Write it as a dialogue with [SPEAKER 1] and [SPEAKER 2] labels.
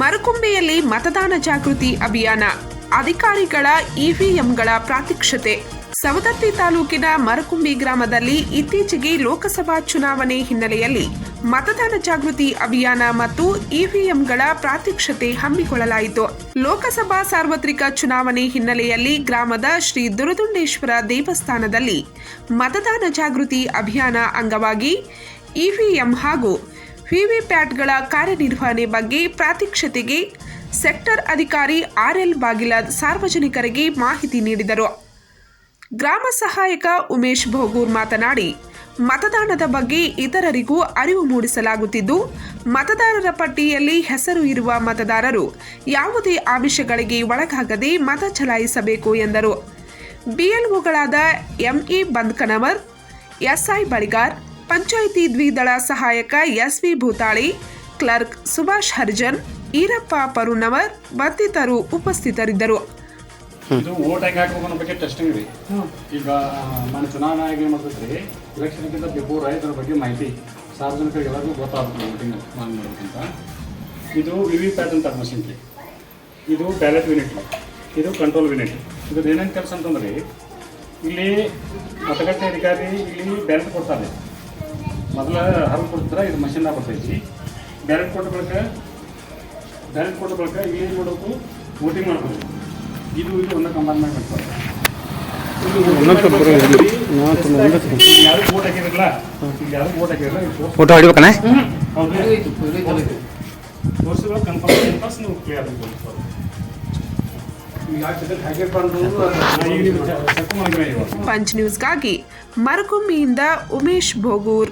[SPEAKER 1] ಮರುಕುಂಬೆಯಲ್ಲಿ ಮತದಾನ ಜಾಗೃತಿ ಅಭಿಯಾನ. ಅಧಿಕಾರಿಗಳ ಇವಿಎಂಗಳ ಪ್ರಾತ್ಯಕ್ಷತೆ. ಸವದತ್ತಿ ತಾಲೂಕಿನ ಮರಕುಂಬಿ ಗ್ರಾಮದಲ್ಲಿ ಇತ್ತೀಚೆಗೆ ಲೋಕಸಭಾ ಚುನಾವಣೆ ಹಿನ್ನೆಲೆಯಲ್ಲಿ ಮತದಾನ ಜಾಗೃತಿ ಅಭಿಯಾನ ಮತ್ತು ಇವಿಎಂಗಳ ಪ್ರಾತ್ಯಕ್ಷತೆ ಹಮ್ಮಿಕೊಳ್ಳಲಾಯಿತು. ಲೋಕಸಭಾ ಸಾರ್ವತ್ರಿಕ ಚುನಾವಣೆ ಹಿನ್ನೆಲೆಯಲ್ಲಿ ಗ್ರಾಮದ ಶ್ರೀ ದುರದುಂಡೇಶ್ವರ ದೇವಸ್ಥಾನದಲ್ಲಿ ಮತದಾನ ಜಾಗೃತಿ ಅಭಿಯಾನ ಅಂಗವಾಗಿ ಇವಿಎಂ ಹಾಗೂ ವಿವಿಪ್ಯಾಟ್ಗಳ ಕಾರ್ಯನಿರ್ವಹಣೆ ಬಗ್ಗೆ ಪ್ರಾತ್ಯಕ್ಷತೆಗೆ ಸೆಕ್ಟರ್ ಅಧಿಕಾರಿ ಆರ್ಎಲ್ ಬಾಗಿಲಾದ್ ಸಾರ್ವಜನಿಕರಿಗೆ ಮಾಹಿತಿ ನೀಡಿದರು. ಗ್ರಾಮ ಸಹಾಯಕ ಉಮೇಶ್ ಭೋಗೂರ್ ಮಾತನಾಡಿ, ಮತದಾನದ ಬಗ್ಗೆ ಇತರರಿಗೂ ಅರಿವು ಮೂಡಿಸಲಾಗುತ್ತಿದ್ದು, ಮತದಾರರ ಪಟ್ಟಿಯಲ್ಲಿ ಹೆಸರು ಇರುವ ಮತದಾರರು ಯಾವುದೇ ಆಮಿಷಗಳಿಗೆ ಒಳಗಾಗದೆ ಮತ ಚಲಾಯಿಸಬೇಕು ಎಂದರು. ಬಿಎಲ್ಒಗಳಾದ ಎಂಇ ಬಂದ್ಕನವರ್, ಎಸ್ಐ ಬಳಿಗಾರ್ ಪಂಚಾಯಿತಿ ದ್ವಿದಳ ಸಹಾಯಕ S V Bhutali, clerk Subhash Harijan, Irappa Parunavar ಮತ್ತಿತರರು ಉಪಸ್ಥಿತರಿದ್ದರು.
[SPEAKER 2] ಇದು ಓಟ್ ಹೆಂಗೆ ಅನ್ನೋ ಬಗ್ಗೆ ಟೆಸ್ಟಿಂಗ್ ರೀ ಈಗ ನಾನು ಚುನಾವಣಾ ಆಯೋಗ ಏನು ಮಾಡ್ತೈತೆ ರೀ ಇಲೆಕ್ಷನ್ಗಿಂತ ಬಿಫೋರ್ ಬಗ್ಗೆ ಮಾಹಿತಿ ಸಾರ್ವಜನಿಕರಿಗೆ ಎಲ್ಲರಿಗೂ ಗೊತ್ತಾಗುತ್ತೆ ವೋಟಿಂಗ್ ನಾನು ಮಾಡೋಕ್ಕಿಂತ ಇದು ವಿ ವಿ ಪ್ಯಾಟ್ ಅಂತ ಮಷಿನ್ ರೀ ಇದು. ಬ್ಯಾಲೆಟ್ ಯೂನಿಟ್ ಇದು ಕಂಟ್ರೋಲ್ ಯೂನಿಟ್ ಇದ್ರ ಏನೇನು ಕೆಲಸ ಅಂತಂದ್ರೆ, ಇಲ್ಲಿ ಮತಗಟ್ಟೆ ಅಧಿಕಾರಿ ಇಲ್ಲಿ ಬ್ಯಾಲೆಟ್ ಕೊಡ್ತಾರೆ. ಮೊದಲ ಹರಿದು ಕೊಡ್ತಾರೆ? ಇದು ಮಷಿನ್ನಾಗ ಬರ್ತೈತಿ. ಬ್ಯಾರೆಟ್ ಕೊಟ್ಟ ಬಳಿಕ ಬ್ಯಾರೆಟ್ ಕೊಟ್ಟ ಬಳಿಕ ಇಲ್ಲಿ ಏನು ಮಾಡಬೇಕು ವೋಟಿಂಗ್ ಮಾಡ್ಬೋದು. ಇದು ಇದು ಒಂದು ಕಂಪಾರ್ಟ್ಮೆಂಟ್ ಮಾಡ್ತಾರೆ ಯಾರು ವೋಟ್ ಹಾಕಿರಲ್ಲ ಈಗ ಯಾರು ವೋಟ್ ಹಾಕಿರಲ್ಲ ಇದು
[SPEAKER 3] ಫೋಟೋ ಹೊಡಿಬೇಕಣ್ಣ?
[SPEAKER 2] ಹೌದು. ತೋರಿಸಿದ್ರೆ ಕನ್ಫರ್ಮ್ ಪಾಸ್ ನೀವು ಕ್ಲಿಯರ್
[SPEAKER 1] ಪಂಚ್ ನ್ಯೂಸ್ಗಾಗಿ ಮರಕುಮ್ಮಿಯಿಂದ ಉಮೇಶ್ ಭೋಗೂರ್.